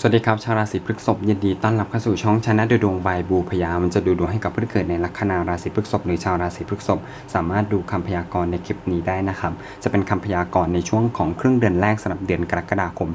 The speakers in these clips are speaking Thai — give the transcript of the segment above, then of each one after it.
สวัสดีครับชาวราศีพฤษภยินดีต้อนรับเข้าสู่ช่องชนะดูดวงบายบูพยา มันจะดูดวงให้กับผู้ที่เกิดในลัคนาราศีพฤษภหรือชาวราศีพฤษภสามารถดูคำพยากรณ์ในคลิปนี้ได้นะครับ จะเป็นคำพยากรณ์ในช่วงของครึ่งเดือนแรกสำหรับเดือนกรกฎาคม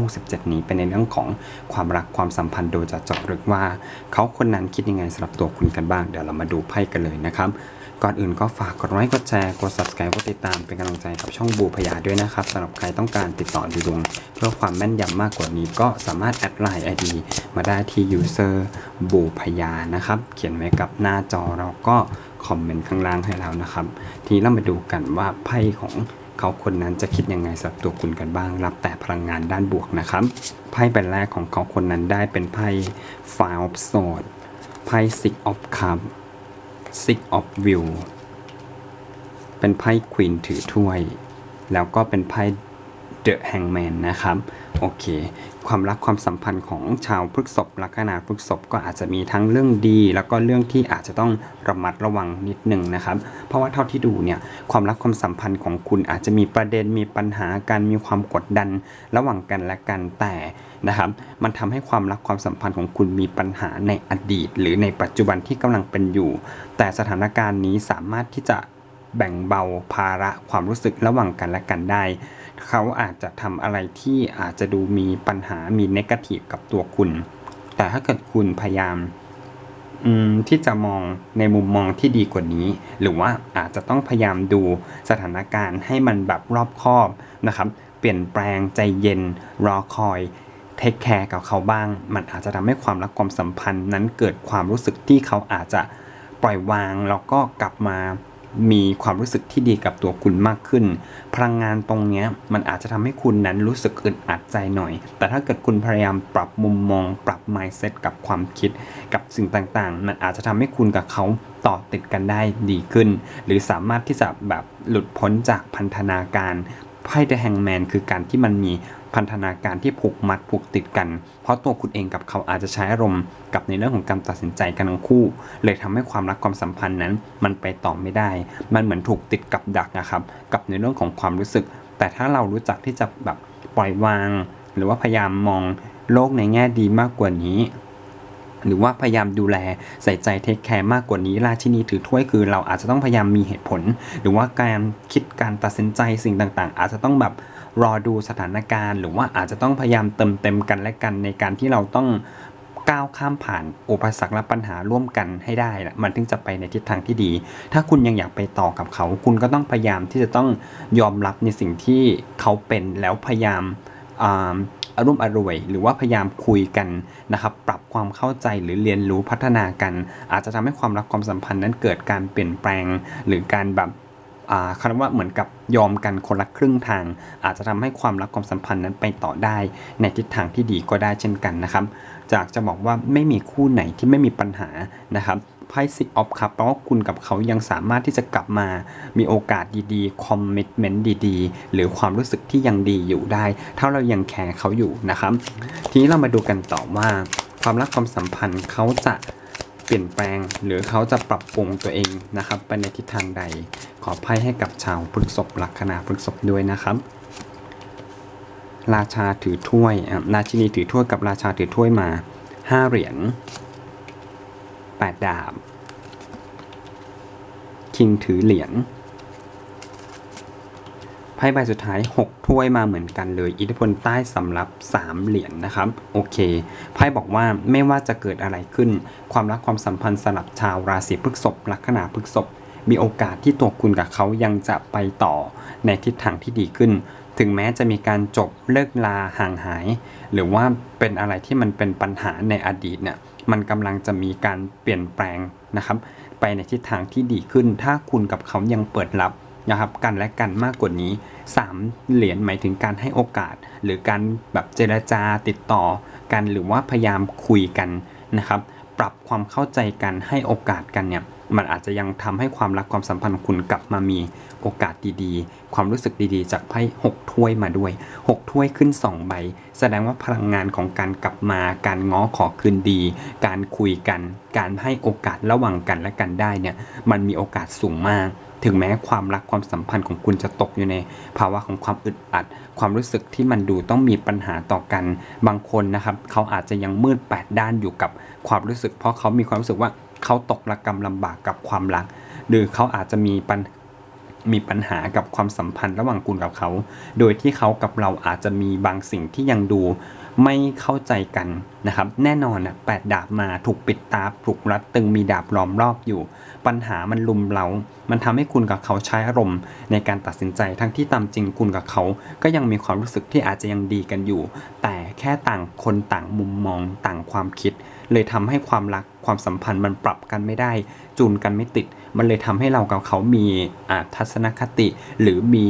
2567 นี้เป็นในเรื่องของความรักความสัมพันธ์โดยจะเจาะลึกว่า เขาคนนั้นคิดยังไงสำหรับตัวคุณกันบ้างเดี๋ยวเรามาดูไพ่กันเลยนะครับ ก่อนอื่นก็ฝากกดไลค์กดแชร์กด subscribe กดติดตามเป็นกำลังใจกับช่องบูพยาด้วยนะครับสำหรับใครต้องการติดต่อดูดวงเพื่อความแม่นยำมากกว่านี้ก็สามารถแอดไลน์ ID มาได้ที่ user บูพยานะครับ เขียนไว้กับหน้าจอเราก็คอมเมนต์ข้างล่างให้เรานะครับ ทีนี้เรามาดูกันว่าไพ่ของเขาคนนั้นจะคิดยังไงสำหรับตัวคุณกันบ้าง รับแต่พลังงานด้านบวกนะครับ ไพ่ใบแรกของเขาคนนั้นได้เป็นไพ่ Five of Swords ไพ่ Six of Cups Six of View เป็นไพ่ควีนถือถ้วย แล้วก็เป็นไพ่ The Hangman นะครับโอเค ความรักความสัมพันธ์ของชาวพฤกษภลัคนาพฤกษภก็อาจจะมีทั้งเรื่องดี แล้วก็เรื่องที่อาจจะต้องระมัดระวังนิดหนึ่งนะครับ เพราะว่าเท่าที่ดูเนี่ยความรักความสัมพันธ์ของคุณอาจจะมีประเด็นมีปัญหาการมีความกดดันระหว่างกันและกันแต่นะครับมันทำให้ความรักความสัมพันธ์ของคุณมีปัญหาในอดีต หรือในปัจจุบันที่กำลังเป็นอยู่ แต่สถานการณ์นี้สามารถที่จะแบ่งเบาภาระความรู้สึกระหว่างกันและกันได้ เขาอาจจะทำอะไรที่อาจจะดูมีปัญหามีเนกาทีฟกับตัวคุณ แต่ถ้าเกิดคุณพยายามมที่จะมองในมุมมองที่ดีกว่านี้ หรือว่าอาจจะต้องพยายามดูสถานการณ์ให้มันแบบรอบคอบนะครับ เปลี่ยนแปลงใจเย็นรอคอยเทคแคร์กับเขาบ้าง มันอาจจะทำให้ความรักความสัมพันธ์นั้นเกิดความรู้สึกที่เขาอาจจะปล่อยวางแล้วก็กลับมา มีความรู้สึกที่ดีกับตัวคุณมากขึ้น พลังงานตรงนี้มันอาจจะทำให้คุณนั้นรู้สึกอึดอัดใจหน่อย แต่ถ้าเกิดคุณพยายามปรับมุมมอง ปรับ mindset กับความคิด กับสิ่งต่างๆ มันอาจจะทำให้คุณกับเขาต่อติดกันได้ดีขึ้น หรือสามารถที่จะแบบหลุดพ้นจากพันธนาการ ไพ่ The Hangman คือการที่มันมีพันธนาการที่ผูกมัดผูกติดกัน เพราะตัวคุณเองกับเขาอาจจะใช้อารมณ์กับในเรื่องของการตัดสินใจกันทั้งคู่ เลยทำให้ความรักความสัมพันธ์นั้น มันไปต่อไม่ได้ มันเหมือนถูกติดกับดักนะครับ กับในเรื่องของความรู้สึก แต่ถ้าเรารู้จักที่จะแบบปล่อยวาง หรือว่าพยายามมองโลกในแง่ดีมากกว่านี้ หรือว่าพยายามดูแลใส่ใจเทคแคร์มากกว่านี้ราชินีถือถ้วยคือเราอาจจะต้องพยายามมีเหตุผล หรือว่าการคิดการตัดสินใจสิ่งต่างๆ อาจจะต้องแบบรอดูสถานการณ์ หรือว่าอาจจะต้องพยายามเติมเต็มกันและกันในการที่เราต้องก้าวข้ามผ่านอุปสรรคและปัญหาร่วมกันให้ได้ละมันถึงจะไปในทิศทางที่ดี ถ้าคุณยังอยากไปต่อกับเขา คุณก็ต้องพยายามที่จะต้องยอมรับในสิ่งที่เขาเป็นแล้วพยายาม อารมณ์อร่วย หรือว่าพยายามคุยกันนะครับปรับความเข้าใจหรือเรียนรู้พัฒนากัน อาจจะทำให้ความรักความสัมพันธ์นั้นเกิดการเปลี่ยนแปลง หรือการแบบอาคำว่าเหมือนกับยอมกันคนละครึ่งทาง อาจจะทำให้ความรักความสัมพันธ์นั้นไปต่อได้ ในทิศทางที่ดีก็ได้เช่นกันนะครับ จากจะบอกว่าไม่มีคู่ไหนที่ไม่มีปัญหานะครับ ไพ่ซิกออฟครับแปลว่าคุณกับเขายังสามารถที่จะกลับมามีโอกาสดีๆคอมมิชเมนต์ดีๆ หรือความรู้สึกที่ยังดีอยู่ได้ ถ้าเรายังแคร์เขาอยู่นะครับ ทีนี้เรามาดูกันต่อว่า ความรักความสัมพันธ์เขาจะเปลี่ยนแปลง หรือเขาจะปรับปรุงตัวเองนะครับไปในทิศทางใด ขอไพ่ให้กับชาวพฤษภลัคนาพฤษภด้วยนะครับราชาถือถ้วยราชินีถือถ้วยกับราชาถือถ้วยมาห้าเหรียญ แปดาบ คิงถือเหรียญไพ่ใบสุดท้าย 6 ถ้วยมาเหมือนกันเลย อิทธิพลใต้สำรับ 3 เหรียญนนะครับ โอเค ไพ่บอกว่าไม่ว่าจะเกิดอะไรขึ้น ความรักความสัมพันธ์สลับชาวราศีพฤษภลัคนาพฤษภมีโอกาสที่ตัวคุณกับเขายังจะไปต่อในทิศทางที่ดีขึ้น ถึงแม้จะมีการจบเลิกลาห่างหาย หรือว่าเป็นอะไรที่มันเป็นปัญหาในอดีตเนี่ย มันกำลังจะมีการเปลี่ยนแปลงนะครับ ไปในทิศทางที่ดีขึ้น ถ้าคุณกับเขายังเปิดรับนะครับกันและกันมากกว่านี้ 3 เหรียญหมายถึงการให้โอกาส หรือการแบบเจรจาติดต่อกันหรือว่าพยายามคุยกันนะครับ ปรับความเข้าใจกันให้โอกาสกันเนี่ย มันอาจจะยังทำให้ความรักความสัมพันธ์ของคุณกลับมามีโอกาสดีๆ ความรู้สึกดีๆ จากไพ่หกถ้วยมาด้วยหกถ้วยขึ้นสองใบ แสดงว่าพลังงานของการกลับมา การง้อขอคืนดี การคุยกัน การให้โอกาสระหว่างกันและกันได้เนี่ย มันมีโอกาสสูงมาก ถึงแม้ความรักความสัมพันธ์ของคุณจะตกอยู่ใน ภาวะของความอึดอัด ความรู้สึกที่มันดูต้องมีปัญหาต่อกัน บางคนนะครับ เขาอาจจะยังมืดแปดด้านอยู่กับความรู้สึก เพราะเขามีความรู้สึกว่า เขาตกระกรรมลำบากกับความรัก หรือเขาอาจจะมีปัญมีปัญหากับความสัมพันธ์ระหว่างคุณกับเขา โดยที่เขากับเราอาจจะมีบางสิ่งที่ยังดูไม่เข้าใจกันนะครับ แน่นอนอะแปดดาบมาถูกปิดตาถูกรัดตึงมีดาบล้อมรอบอยู่ ปัญหามันลุมเรา มันทำให้คุณกับเขาใช้อารมณ์ ในการตัดสินใจทั้งที่ตามจริงคุณกับเขา ก็ยังมีความรู้สึกที่อาจจะยังดีกันอยู่ แต่แค่ต่างคนต่างมุมมองต่างความคิด เลยทำให้ความรัก ความสัมพันธ์มันปรับกันไม่ได้ จูนกันไม่ติด มันเลยทำให้เรากับเขามีทัศนคติ หรือมี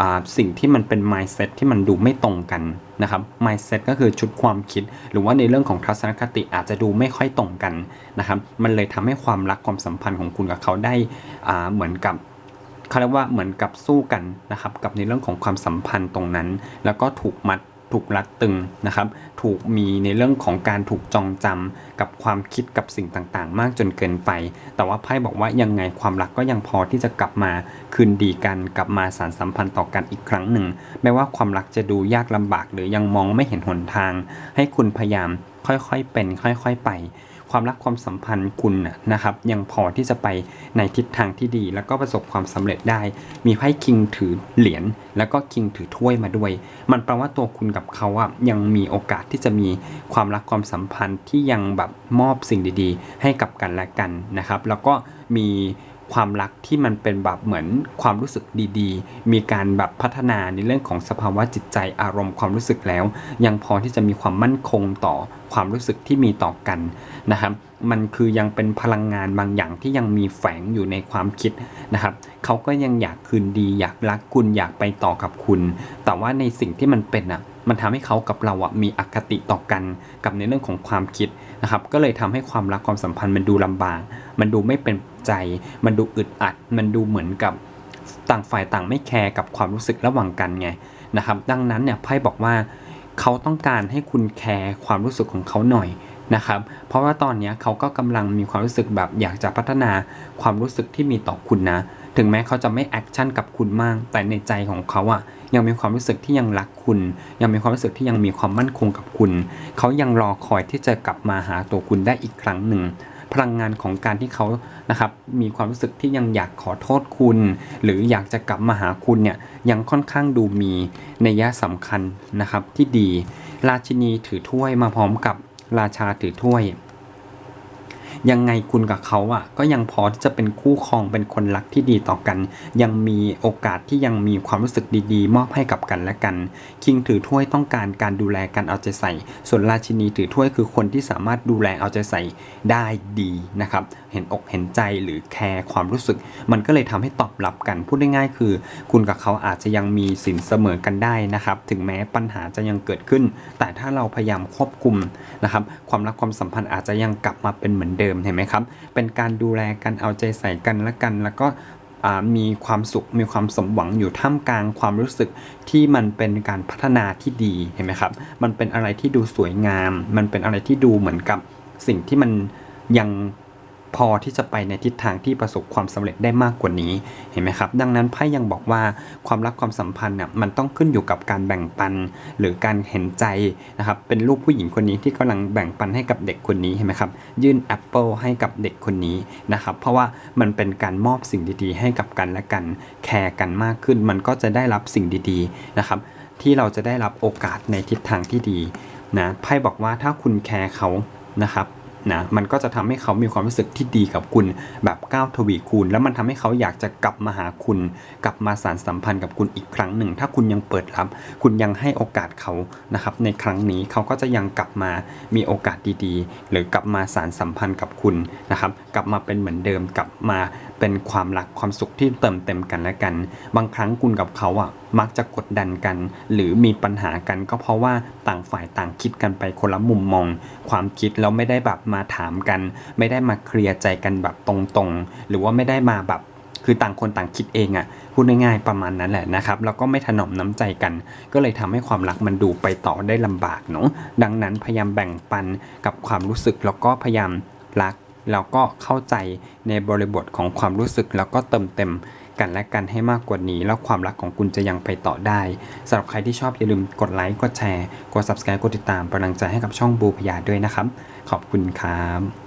อสิ่งที่มันเป็น mindset ที่มันดูไม่ตรงกันนะครับ mindset ก็คือชุดความคิด หรือว่าในเรื่องของทัศนคติอาจจะดูไม่ค่อยตรงกันนะครับมันเลยทำให้ความรักความสัมพันธ์ของคุณกับเขาได้เหมือนกับเขาเรียกว่าเหมือนกับสู้กันนะครับกับในเรื่องของความสัมพันธ์ตรงนั้น แล้วก็ถูกมัด ถูกรัดตึงนะครับ ถูกมีในเรื่องของการถูกจองจำกับความคิดกับสิ่งต่างๆ มากจนเกินไป แต่ว่าไพ่บอกว่ายังไงความรักก็ยังพอที่จะกลับมาคืนดีกันกลับมาสารสัมพันธ์ต่อกันอีกครั้งหนึ่งไม่ว่าความรักจะดูยากลำบากหรือยังมองไม่เห็นหนทาง ให้คุณพยายามค่อยๆเป็น ค่อย ๆ ไป ความรักความสัมพันธ์คุณนะครับ ยังพอที่จะไปในทิศทางที่ดี แล้วก็ประสบความสำเร็จได้ มีไพ่คิงถือเหรียญแล้วก็คิงถือถ้วยมาด้วย มันแปลว่าตัวคุณกับเขาอะยังมีโอกาสที่จะมีความรักความสัมพันธ์ที่ยังแบบมอบสิ่งดีๆ ให้กับกันและกันนะครับ แล้วก็มี ความรักที่มันเป็นแบบเหมือนความรู้สึกดีๆ มีการแบบพัฒนาในเรื่องของสภาวะจิตใจอารมณ์ความรู้สึกแล้ว ยังพอที่จะมีความมั่นคงต่อความรู้สึกที่มีต่อกันนะครับ มันคือยังเป็นพลังงานบางอย่างที่ยังมีแฝงอยู่ในความคิดนะครับ เขาก็ยังอยากคืนดี อยากรักคุณอยากไปต่อกับคุณ แต่ว่าในสิ่งที่มันเป็นอะ มันทำให้เขากับเราอะมีอคติต่อกันกับในเรื่องของความคิดนะครับ ก็เลยทำให้ความรักความสัมพันธ์มันดูลำบาก มันดูไม่เป็นใจ มันดูอึดอัด มันดูเหมือนกับต่างฝ่ายต่างไม่แคร์กับความรู้สึกระหว่างกันไงนะครับ ดังนั้นเนี่ยไพ่บอกว่าเขาต้องการให้คุณแคร์ความรู้สึกของเขาหน่อยนะครับ เพราะว่าตอนนี้เขาก็กำลังมีความรู้สึกแบบอยากจะพัฒนาความรู้สึกที่มีต่อคุณนะ ถึงแม้เขาจะไม่แอคชั่นกับคุณมาก แต่ในใจของเขาอะยังมีความรู้สึกที่ยังรักคุณ ยังมีความรู้สึกที่ยังมีความมั่นคงกับคุณ เขายังรอคอยที่จะกลับมาหาตัวคุณได้อีกครั้งหนึ่งพลังงานของการที่เขานะครับมีความรู้สึกที่ยังอยากขอโทษคุณ หรืออยากจะกลับมาหาคุณเนี่ยยังค่อนข้างดูมีในยะสำคัญนะครับที่ดี ราชินีถือถ้วยมาพร้อมกับราชาถือถ้วย ยังไงคุณกับเขาอะก็ยังพอที่จะเป็นคู่ครองเป็นคนรักที่ดีต่อกัน ยังมีโอกาสที่ยังมีความรู้สึกดีๆ มอบให้กับกันและกัน คิงถือถ้วยต้องการการดูแลการเอาใจใส่ ส่วนราชินีถือถ้วยคือคนที่สามารถดูแลเอาใจใส่ได้ดีนะครับ เห็นอกเห็นใจหรือแคร์ความรู้สึก มันก็เลยทำให้ตอบรับกันพูดง่ายๆคือ คุณกับเขาอาจจะยังมีสินเสมอกันได้นะครับ ถึงแม้ปัญหาจะยังเกิดขึ้น แต่ถ้าเราพยายามควบคุมนะครับ ความรักความสัมพันธ์อาจจะยังกลับมาเป็นเหมือนเดิมเห็นไหมครับ เป็นการดูแลกันเอาใจใส่กันและกัน แล้วก็มีความสุขมีความสมหวังอยู่ท่ามกลางความรู้สึกที่มันเป็นการพัฒนาที่ดีเห็นไหมครับ มันเป็นอะไรที่ดูสวยงาม มันเป็นอะไรที่ดูเหมือนกับสิ่งที่มันยัง พอที่จะไปในทิศทางที่ประสบความสำเร็จได้มากกว่านี้เห็นไหมครับ ดังนั้นไพ่ยังบอกว่าความรักความสัมพันธ์เนี่ยมันต้องขึ้นอยู่กับการแบ่งปัน หรือการเห็นใจนะครับเป็นรูปผู้หญิงคนนี้ที่กำลังแบ่งปันให้กับเด็กคนนี้เห็นไหมครับ ยื่นแอปเปิลให้กับเด็กคนนี้นะครับ เพราะว่ามันเป็นการมอบสิ่งดีๆ ให้กับกันและกันแคร์กันมากขึ้น มันก็จะได้รับสิ่งดีๆนะครับ ที่เราจะได้รับโอกาสในทิศทางที่ดีนะไพ่บอกว่าถ้าคุณแคร์เขานะครับ นะมันก็จะทำให้เขามีความรู้สึกที่ดีกับคุณ แบบก้าวทวีคูณ แล้วมันทำให้เขาอยากจะกลับมาหาคุณ กลับมาสานสัมพันธ์กับคุณอีกครั้งหนึ่ง ถ้าคุณยังเปิดรับ คุณยังให้โอกาสเขานะครับในครั้งนี้เขาก็จะยังกลับมามีโอกาสดีๆ หรือกลับมาสานสัมพันธ์กับคุณนะครับกลับมาเป็นเหมือนเดิมกลับมาเป็นความรักความสุขที่เติมเต็มกันและกัน บางครั้งคุณกับเขาอะมักจะกดดันกัน หรือมีปัญหากันก็เพราะว่าต่างฝ่ายต่างคิดกันไปคนละมุมมอง ความคิดแล้วไม่ได้แบบมามาถามกัน ไม่ได้มาเคลียร์ใจกันแบบตรงๆ หรือว่าไม่ได้มาแบบคือต่างคนต่างคิดเองอะ่ะพูดง่ายๆประมาณนั้นแหละนะครับแล้วก็ไม่ถนอมน้ำใจกัน ก็เลยทำให้ความรักมันดูไปต่อได้ลำบากเนาะดังนั้นพยายามแบ่งปันกับความรู้สึกแล้วก็พยายามรักแล้วก็เข้าใจในบริบทของความรู้สึกแล้วก็เติมเต็มกันและกันให้มากกว่านี้ แล้วความรักของคุณจะยังไปต่อได้สำหรับใครที่ชอบอย่าลืมกดไลค์กดแชร์กด subscribe กดติดตามเป็นกำลังใจให้กับช่องบูพยาด้วยนะครับ ขอบคุณครับ